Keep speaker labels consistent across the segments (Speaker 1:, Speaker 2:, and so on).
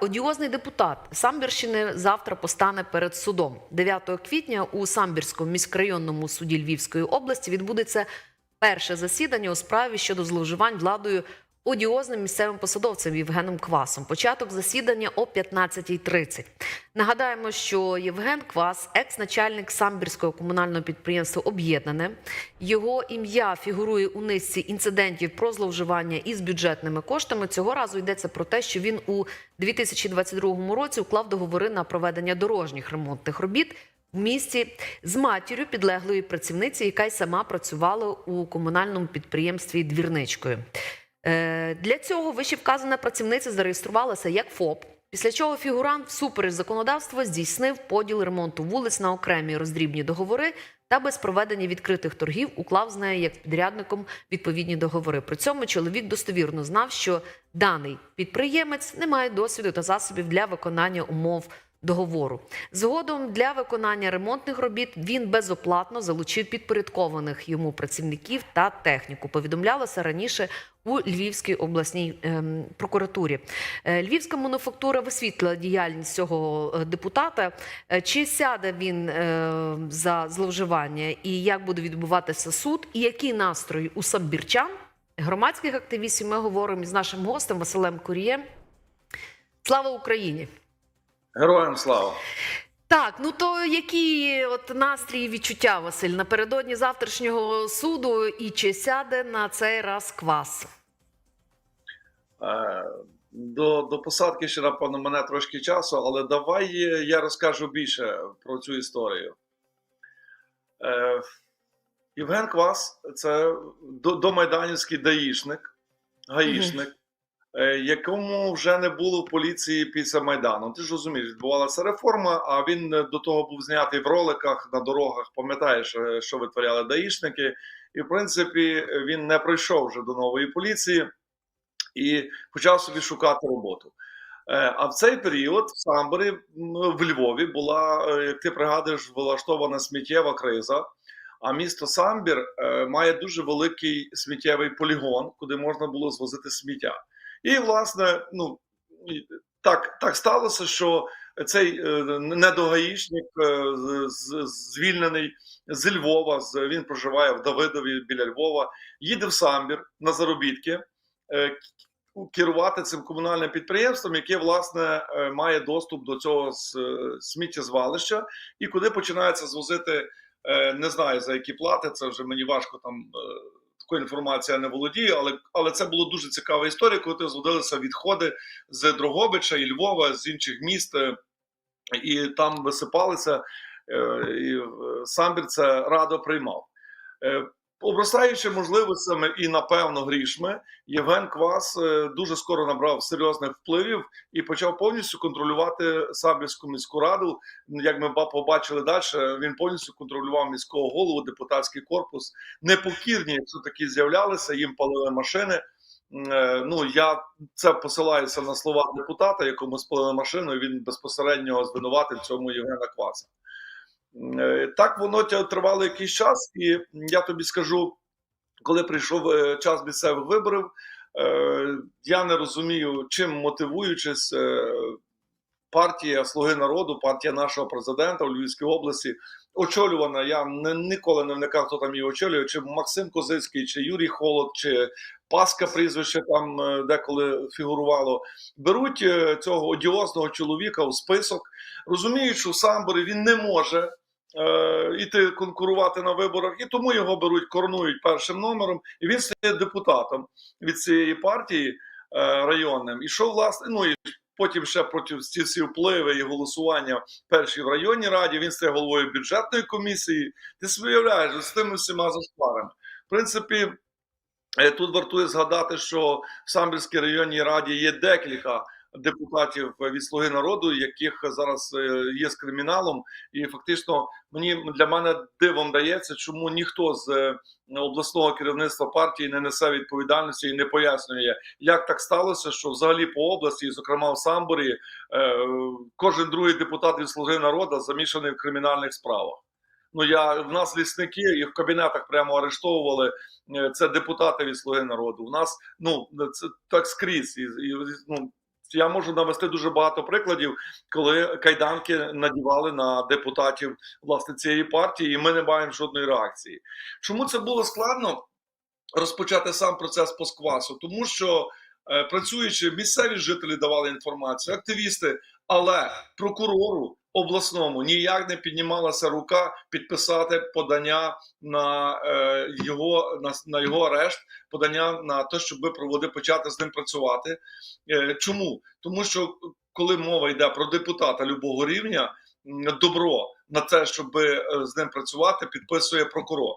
Speaker 1: Одіозний депутат Самбірщини завтра постане перед судом. 9 квітня у Самбірському міськрайонному суді Львівської області відбудеться перше засідання у справі щодо зловживань владою одіозним місцевим посадовцем Євгеном Квасом. Початок засідання о 15.30. Нагадаємо, що Євген Квас, екс-начальник самбірського комунального підприємства Об'єднане. Його ім'я фігурує у низці інцидентів про зловживання із бюджетними коштами. Цього разу йдеться про те, що він у 2022 році уклав договори на проведення дорожніх ремонтних робіт в місті з матір'ю підлеглої працівниці, яка й сама працювала у комунальному підприємстві двірничкою. Е, Для цього вище вказана працівниця зареєструвалася як ФОП. Після чого фігурант всупереч законодавства здійснив поділ ремонту вулиць на окремі роздрібні договори та без проведення відкритих торгів уклав з нею як підрядником відповідні договори. При цьому чоловік достовірно знав, що даний підприємець не має досвіду та засобів для виконання умов договору. Згодом для виконання ремонтних робіт він безоплатно залучив підпорядкованих йому працівників та техніку. Повідомлялося раніше у Львівській обласній ем, прокуратурі. Е, Львівська мануфактура висвітлила діяльність цього е, депутата. Е, Чи сяде він за зловживання і як буде відбуватися суд, і які настрої у самбірчан, громадських активістів, ми говоримо із нашим гостем Василем Курієм. Слава Україні!
Speaker 2: Героям слава!
Speaker 1: Так, ну то які от настрій і відчуття, Василь, напередодні завтрашнього суду і чи сяде на цей раз квас?
Speaker 2: Е, До, до посадки ще, напевно, мене трошки часу, але давай е, я розкажу більше про цю історію. Е, Євген Квас це до- домайданівський даїшник, гаїшник, якому вже не було в поліції після Майдану. Ти ж розумієш, відбувалася реформа, а він е, до того був знятий в роликах на дорогах. Пам'ятаєш, е, що витворяли даїшники. І, в принципі, він не пройшов вже до нової поліції і почав собі шукати роботу. Е, А в цей період в Самборі в Львові була, е, як ти пригадуєш, влаштована сміттєва криза. А місто Самбір е, має дуже великий сміттєвий полігон, куди можна було звозити сміття. І, власне, ну так, так сталося, що цей е, недогаїшник е, звільнений з Львова, він проживає в Давидові біля Львова, їде в Самбір на заробітки. е, керувати цим комунальним підприємством, яке власне має доступ до цього сміттєзвалища, і куди починається звозити, не знаю за які плати. Це вже мені важко там такою інформацією я не володію, але але це було дуже цікава історія, коли зводилися відходи з Дрогобича і Львова, з інших міст, е, і там висипалися. е, І е, Самбір це радо приймав. Обростаючи можливостями і напевно грішми, Євген Квас е, дуже скоро набрав серйозних впливів і почав повністю контролювати Самбірську міську раду. Як ми побачили далі, він повністю контролював міського голову, депутатський корпус. Непокірні, якщо такі з'являлися, їм палили машини. Е, Ну я це посилаюся на слова депутата, якому спалили машину. Він безпосередньо звинуватив цьому Євгена Кваса. Е, Так воно тривало якийсь час, і я тобі скажу, коли прийшов е, час місцевих виборів, е, я не розумію, чим мотивуючись, партія Слуги народу, партія нашого президента у Львівській області, очолювана. Я не, ніколи не вникав, хто там її очолює, чи Максим Козицький, чи Юрій Холод, чи Паска прізвище там деколи фігурувало. Беруть цього одіозного чоловіка у список, розуміють, що в Самборі він не може іти конкурувати на виборах, і тому його беруть, коронують першим номером, і він стає депутатом від цієї партії е, районним. І що власне, ну і потім ще проти ці всі впливи і голосування перші в районній раді. Він стає головою бюджетної комісії. Ти собі з тими всіма зашкварами. В принципі. Е, Тут вартує згадати, що в Самбірській районній раді є декілька депутатів від Слуги народу, яких зараз е, є з криміналом, і фактично мені для мене дивом дається, чому ніхто з е, обласного керівництва партії не несе відповідальності і не пояснює, як так сталося, що взагалі по області, зокрема в Самборі, е, кожен другий депутат від Слуги народу замішаний в кримінальних справах. Ну я в нас лісники, їх в кабінетах прямо арештовували. Це депутати від Слуги народу. У нас ну це так скрізь, і, і ну Я можу навести дуже багато прикладів, коли кайданки надівали на депутатів власне цієї партії, і ми не маємо жодної реакції. Чому це було складно розпочати сам процес по сквасу? Тому що е, працюючи, місцеві жителі давали інформацію, активісти, але прокурору обласному ніяк не піднімалася рука підписати подання на е, його на, на його арешт, подання на те, щоб проводити почати з ним працювати. Е, чому? Тому що коли мова йде про депутата любого рівня, добро на те, щоб е, з ним працювати, підписує прокурор.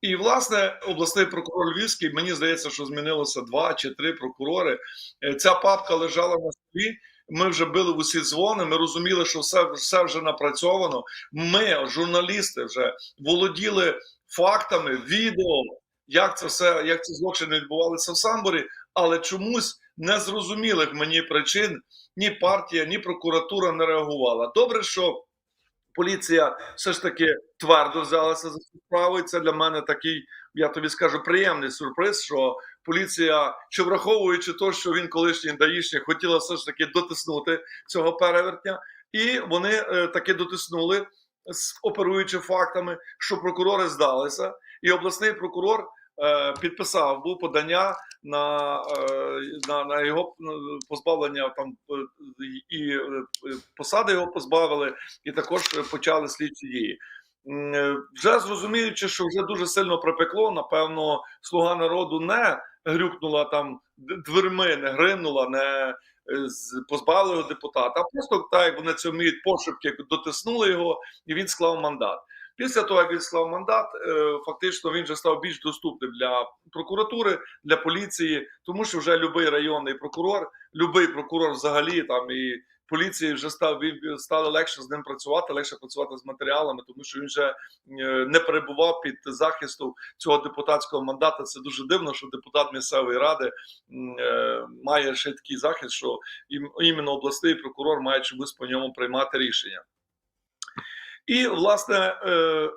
Speaker 2: І, власне, обласний прокурор Львівський, мені здається, що змінилося два чи три прокурори. Е, Ця папка лежала на столі. Ми вже били в усі дзвони. Ми розуміли, що все, все вже напрацьовано. Ми, журналісти, вже володіли фактами, відео, як це все, як ці злочини відбувалися в Самборі, але чомусь незрозумілих мені причин ні партія, ні прокуратура не реагувала. Добре, що поліція все ж таки твердо взялася за цю справу. І це для мене такий, я тобі скажу, приємний сюрприз, що поліція, чи враховуючи те, що він колишній даїшник, хотіла все ж таки дотиснути цього перевертня, і вони е, таки дотиснули, оперуючи фактами, що прокурори здалися, і обласний прокурор. е, Підписав був подання на, е, на, на його позбавлення там і посади його позбавили, і також почали слідчі дії. Вже зрозуміючи, що вже дуже сильно припекло, напевно, слуга народу не грюкнула там дверми, не гримнула, не позбавила його депутата, а просто так, як вони це вміють пошепки, дотиснули його, і він склав мандат. Після того, як він склав мандат, е, фактично він вже став більш доступним для прокуратури, для поліції, тому що вже будь-який районний прокурор, будь-який прокурор взагалі там і поліції вже став стало легше з ним працювати, легше працювати з матеріалами, тому що він вже е, не перебував під захистом цього депутатського мандата. Це дуже дивно, що депутат місцевої ради е, має ще такий захист, що іменно обласний прокурор має чомусь по ньому приймати рішення. І, власне, е,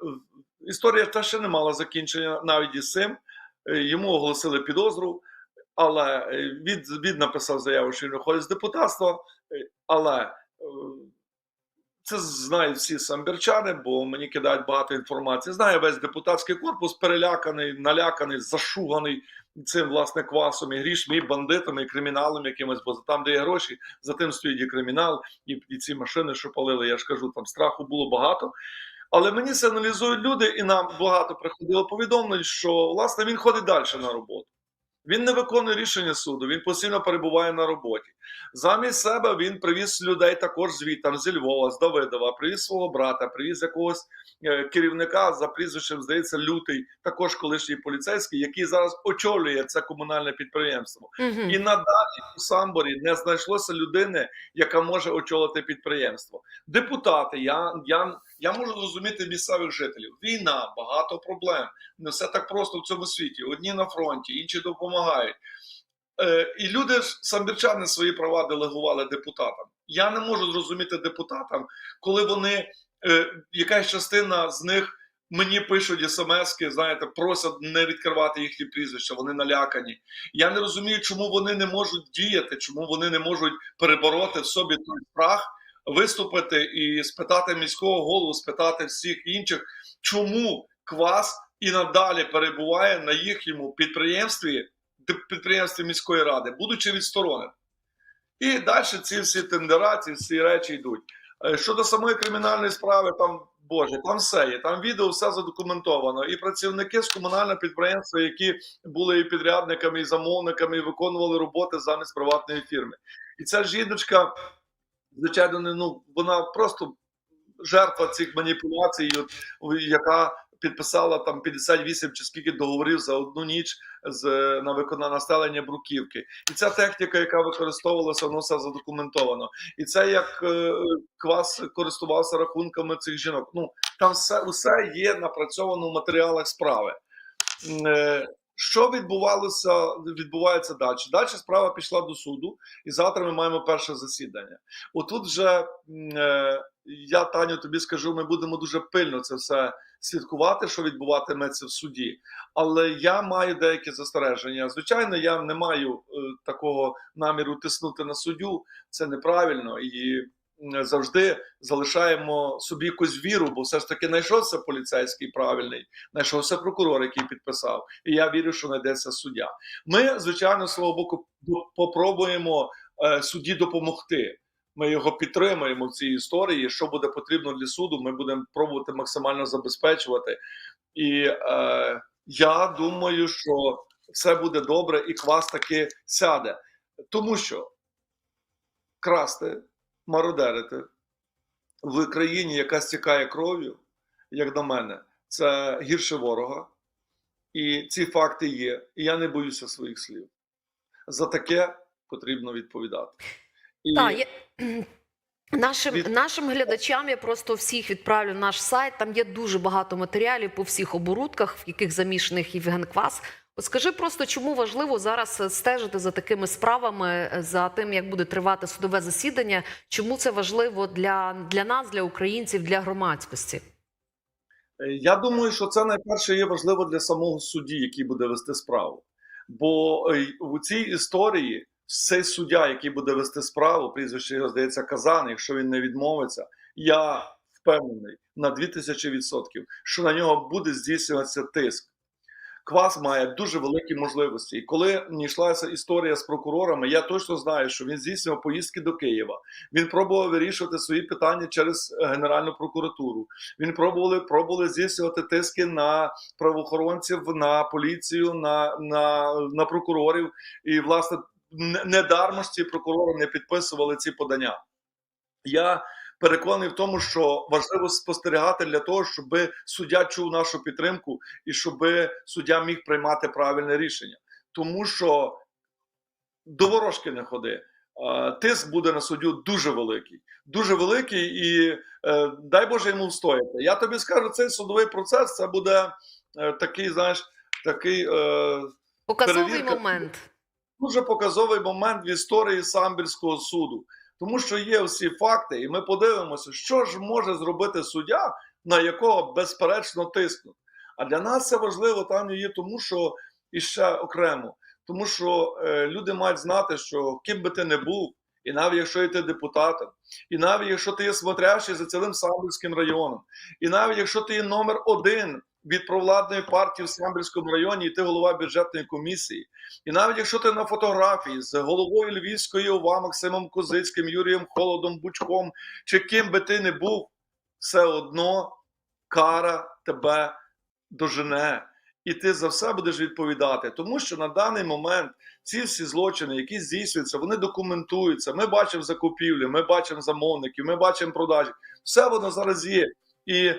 Speaker 2: історія та ще не мала закінчення навіть із цим. Йому оголосили підозру, але він, він написав заяву, що він виходить з депутатства. Е, Але е, це знають всі самбірчани, бо мені кидають багато інформації. Знає весь депутатський корпус, переляканий, наляканий, зашуганий цим власне квасом і грішми, і бандитами, і криміналом якимось, бо там, де є гроші, за тим стоїть і кримінал, і, і ці машини, що палили. Я ж кажу, там страху було багато. Але мені це люди, і нам багато приходило повідомлень, що власне він ходить далі на роботу. Він не виконує рішення суду, він постійно перебуває на роботі. Замість себе він привіз людей також звідти, зі Львова, з Давидова, привіз свого брата, привіз якогось е, керівника за прізвищем, здається, лютий, також колишній поліцейський, який зараз очолює це комунальне підприємство.
Speaker 1: Мгм.
Speaker 2: І надалі у Самборі не знайшлося людини, яка може очолити підприємство. Депутати, я, я, я можу зрозуміти місцевих жителів. Війна, багато проблем. Не все так просто в цьому світі. Одні на фронті, інші допомагають. Е, і люди самбірчани свої права делегували депутатам. Я не можу зрозуміти депутатам, коли вони е, якась частина з них мені пишуть смски, знаєте, просять не відкривати їхні прізвища, вони налякані. Я не розумію, чому вони не можуть діяти, чому вони не можуть перебороти в собі той страх, виступити і спитати міського голову, спитати всіх інших, чому квас і надалі перебуває на їхньому підприємстві, підприємстві міської ради, будучи відстороненим. І далі ці всі тендера, ці всі речі йдуть. Е, Щодо самої кримінальної справи, там Боже, там все є, там відео все задокументовано. І працівники з комунального підприємства, які були і підрядниками, і замовниками, і виконували роботи замість приватної фірми. І ця жіночка, звичайно, не, ну вона просто жертва цих маніпуляцій, от, яка підписала там 58 чи скільки договорів за одну ніч з на виконання населення бруківки. І ця техніка, яка використовувалася, воно все задокументовано. І це як е, квас користувався рахунками цих жінок. Ну там все усе є напрацьовано в матеріалах справи. Е, Що відбувалося, відбувається далі? Далі справа пішла до суду, і завтра ми маємо перше засідання. Отут вже е, я, Таню, тобі скажу, ми будемо дуже пильно це все слідкувати, що відбуватиметься в суді. Але я маю деякі застереження. Звичайно, я не маю е, такого наміру тиснути на суддю, це неправильно і. Завжди залишаємо собі якусь віру, бо все ж таки знайшовся поліцейський правильний, знайшовся прокурор, який підписав, і я вірю, що знайдеться суддя. Ми, звичайно, свого боку, попробуємо е, судді допомогти. Ми його підтримуємо в цій історії. Що буде потрібно для суду, ми будемо пробувати максимально забезпечувати. І е, я думаю, що все буде добре, і квас таки сяде. Тому що красти, мародерити в країні, яка стікає кров'ю, як на мене, це гірше ворога. І ці факти є. І я не боюся своїх слів. За таке потрібно відповідати. І
Speaker 1: Так, я... Нашим,
Speaker 2: Від-
Speaker 1: нашим глядачам я просто всіх відправлю на наш сайт. Там є дуже багато матеріалів по всіх оборудках, в яких замішаних Євген Квас. Скажи просто, чому важливо зараз е, стежити за такими справами, е, за тим, як буде тривати судове засідання. Чому це важливо для, для нас, для українців, для громадськості?
Speaker 2: Е, Я думаю, що це найперше є важливо для самого судді, який буде вести справу. Бо у цій історії цей суддя, який буде вести справу, прізвище його здається Казан, якщо він не відмовиться, я впевнений на 2000%, що на нього буде здійснюватися тиск. Квас має дуже великі можливості. І коли йшлася історія з прокурорами, я точно знаю, що він здійснював поїздки до Києва. Він пробував вирішувати свої питання через е, Генеральну прокуратуру. Він пробували пробували здійснювати тиски на правоохоронців, на поліцію, на, на, на прокурорів. І власне не- недармо ж ці прокурори не підписували ці подання. Я переконаний в тому, що важливо спостерігати для того, щоб суддя чув нашу підтримку і щоб суддя міг приймати правильне рішення. Тому що до ворожки не ходи. Тиск буде на суддю дуже великий, дуже великий, і е, дай Боже йому встояти. Я тобі скажу, цей судовий процес це буде е, такий, знаєш, такий е,
Speaker 1: Показовий
Speaker 2: Перевірка.
Speaker 1: момент.
Speaker 2: дуже показовий момент в історії самбірського суду, тому що є всі факти, і ми подивимося, що ж може зробити суддя, на якого безперечно тиснуть. А для нас це важливо там є тому, що і ще окремо, тому що е, люди мають знати, що ким би ти не був, і навіть якщо є ти депутатом, і навіть якщо ти є смотрящий за цілим Самбірським районом, і навіть якщо ти є номер один від провладної партії в Самбірському районі, і ти голова бюджетної комісії, і навіть якщо ти на фотографії з головою Львівської ОВА Максимом Козицьким, Юрієм Холодом, Бучком, чи ким би ти не був, все одно кара тебе дожене. І ти за все будеш відповідати, тому що на даний момент ці всі злочини, які здійснюються, вони документуються. Ми бачимо закупівлі, ми бачимо замовників, ми бачимо продажі. Все воно зараз є. І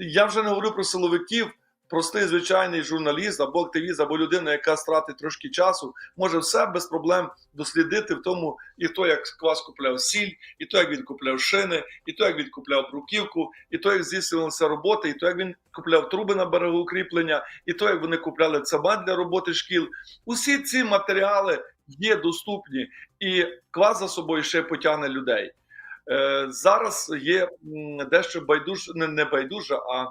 Speaker 2: я вже не говорю про силовиків. Простий звичайний журналіст або активіст, або людина, яка стратить трошки часу, може все без проблем дослідити в тому, і то, як квас купляв сіль, і то, як він купляв шини, і то, як він купляв бруківку, і то, як здійснювалися роботи, і то, як він купляв труби на берегоукріплення, і то, як вони купляли цемент для роботи шкіл. Усі ці матеріали є доступні, і квас за собою ще потягне людей. Е, зараз є дещо байдуже, не, не байдуже, а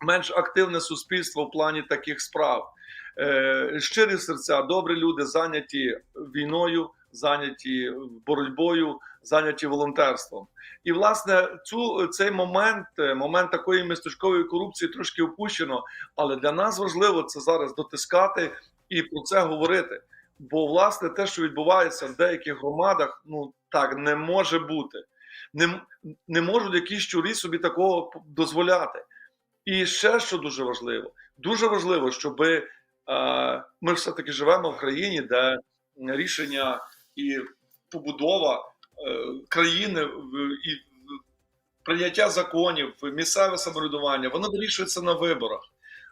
Speaker 2: менш активне суспільство в плані таких справ. Е, щирі серця, добрі люди зайняті війною, зайняті боротьбою, зайняті волонтерством. І власне цю цей момент, е, момент такої містечкової корупції, трошки опущено. Але для нас важливо це зараз дотискати і про це говорити. Бо власне те, що відбувається в деяких громадах, ну так не може бути. Не, не можуть якісь щурі собі такого дозволяти. І ще що дуже важливо, дуже важливо, щоб е, ми все-таки живемо в країні, де рішення і побудова е, країни і прийняття законів, місцеве самоврядування, воно вирішується на виборах.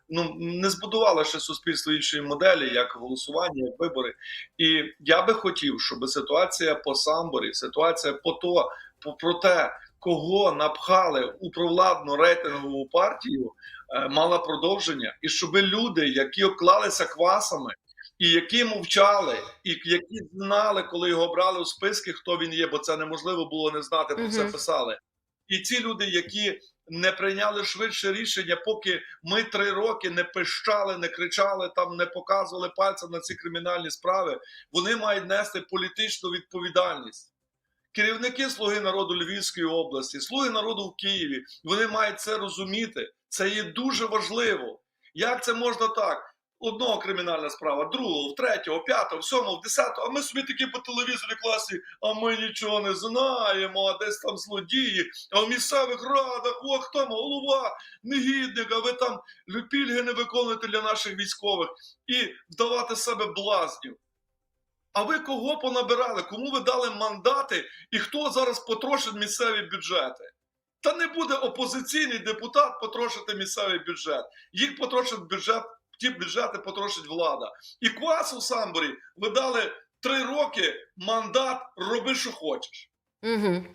Speaker 2: Ну не збудувало ще суспільство іншої моделі, як голосування, як вибори. І я би хотів, щоб ситуація по самборі, ситуація по то, про те, кого напхали у провладну рейтингову партію, е, мала продовження, і щоб люди, які обклалися квасами, і які мовчали, і які знали, коли його брали у списки, хто він є, бо це неможливо було не знати, про це писали. І ці люди, які не прийняли швидше рішення, поки ми три роки не пищали, не кричали, там не показували пальцем на ці кримінальні справи, вони мають нести політичну відповідальність. Керівники Слуги народу Львівської області, Слуги народу в Києві, вони мають це розуміти. Це є дуже важливо. Як це можна так? Одного кримінальна справа, другого, третього, п'ятого, сьомого, десятого, а ми собі такі по телевізорі класі, а ми нічого не знаємо, а десь там злодії, а в місцевих радах, о, хто голова, негідник, а ви там пільги не виконуєте для наших військових і вдавати себе блазнів. А ви кого понабирали? Кому ви дали мандати і хто зараз потрошить місцеві бюджети? Та не буде опозиційний депутат потрошити місцевий бюджет. Їх потрошить бюджет, ті бюджети потрошить влада. І Квасу в Самборі ви дали три роки мандат роби, що хочеш.
Speaker 1: Угу.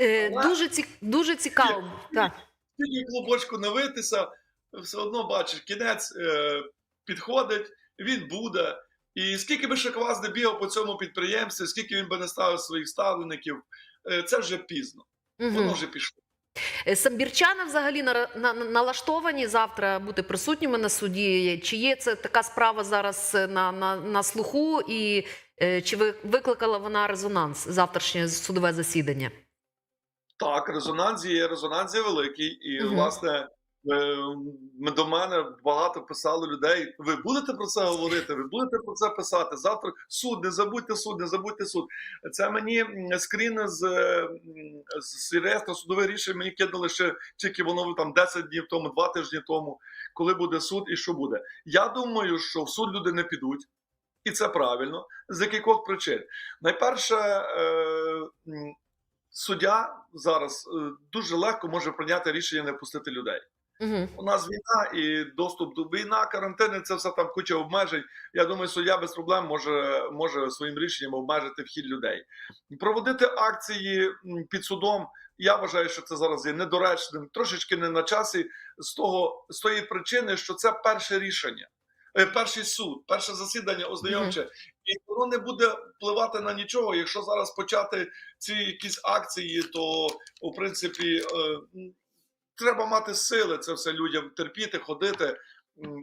Speaker 1: Е, дуже, ці, дуже цікаво. Так.
Speaker 2: Тільки клубочку не витися, все одно бачиш, кінець е, підходить, він буде. І скільки би ще не бігав по цьому підприємстві, скільки він би не ставив своїх ставлеників, е, це вже пізно. Воно
Speaker 1: Угу.
Speaker 2: вже пішло.
Speaker 1: Самбірчани взагалі на, на, налаштовані завтра бути присутніми на суді. Чи є це така справа зараз на, на, на слуху, і е, чи ви, викликала вона резонанс завтрашнє судове засідання?
Speaker 2: Так, резонанс є, резонанс є великий. І,
Speaker 1: Мгм.
Speaker 2: власне, е, до мене багато писали людей. Ви будете про це говорити? Ви будете про це писати? Завтра суд, не забудьте суд, не забудьте суд. Це мені м, скріни з, е, з реєстру судових рішень мені кидали ще тільки воно там 10 днів тому, 2 тижні тому, коли буде суд і що буде. Я думаю, що в суд люди не підуть. І це правильно з яких причин. Найперше, е, суддя зараз е, дуже легко може прийняти рішення не пустити людей.
Speaker 1: Угу.
Speaker 2: У нас війна і доступ до війна, карантини, це все там куча обмежень. Я думаю, суддя без проблем може, може своїм рішенням обмежити вхід людей. Проводити акції під судом. Я вважаю, що це зараз є недоречним, трошечки не на часі, з того з тої причини, що це перше рішення. е, Перший суд, перше засідання ознайомче, і воно не буде впливати на нічого. Якщо зараз почати ці якісь акції, то у принципі е, треба мати сили це все людям терпіти, ходити.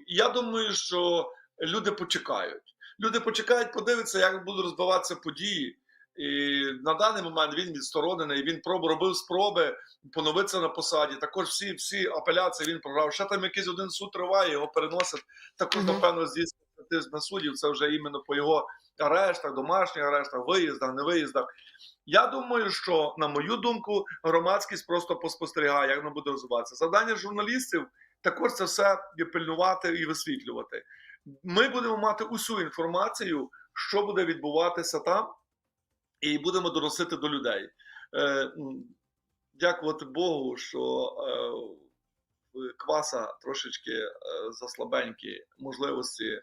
Speaker 2: Я думаю, що люди почекають. Люди почекають, подивитися, як будуть розбиватися події. І на даний момент він відсторонений. Він проб робив спроби поновитися на посаді. Також всі всі апеляції він програв. Ще там якийсь один суд триває, його переносять. Також, напевно, здійснюється тиск на суддів. Це вже іменно по його арештах, домашніх арештах, виїздах, не виїздах. Я думаю, що на мою думку, громадськість просто поспостерігає, як воно буде розвиватися. Завдання журналістів також це все пильнувати і висвітлювати. Ми будемо мати усю інформацію, що буде відбуватися там, і будемо доносити до людей. Е, дякувати Богу, що е, кваса трошечки е, заслабенькі можливості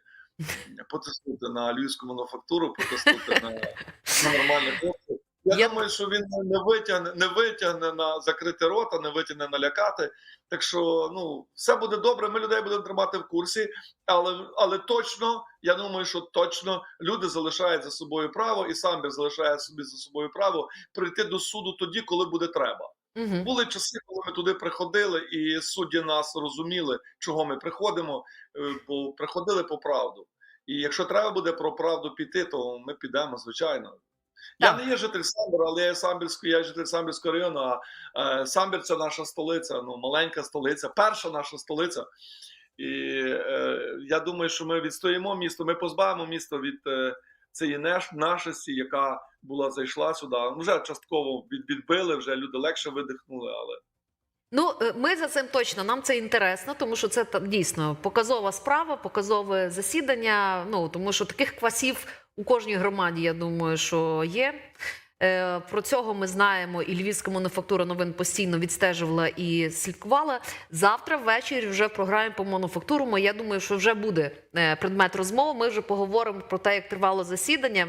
Speaker 2: потиснути на львівську мануфактуру, потиснути на, на нормальних хлопців. Я,
Speaker 1: Я-
Speaker 2: думаю, що він не витягне, не витягне на закрити рота, не витягне налякати. Так що ну все буде добре. Ми людей будемо тримати в курсі, але але точно я думаю, що точно люди залишають за собою право, і самбір залишає собі за собою право прийти до суду тоді, коли буде треба.
Speaker 1: Угу.
Speaker 2: Були часи, коли ми туди приходили, і судді нас розуміли, чого ми приходимо, е, бо приходили по правду. І якщо треба буде про правду піти, то ми підемо, звичайно.
Speaker 1: Так.
Speaker 2: Я не є житель Самбора, але я Самбірський, я житель Самбірського району. А е, Самбір це наша столиця, ну маленька столиця, перша наша столиця. І е, я думаю, що ми відстоїмо місто, ми позбавимо місто від е, цієї є нашості, яка була зайшла сюди. Ну, Вже частково відбили, вже люди легше видихнули, але
Speaker 1: Ну, е, ми за цим точно нам це інтересно, тому що це дійсно показова справа, показове засідання. Ну тому що таких квасів у кожній громаді, я думаю, що є. Е, Про цього ми знаємо, і Львівська мануфактура новин постійно відстежувала і слідкувала. Завтра ввечері вже в програмі по мануфактуру. Я думаю, що вже буде е, предмет розмови. Ми вже поговоримо про те, як тривало засідання.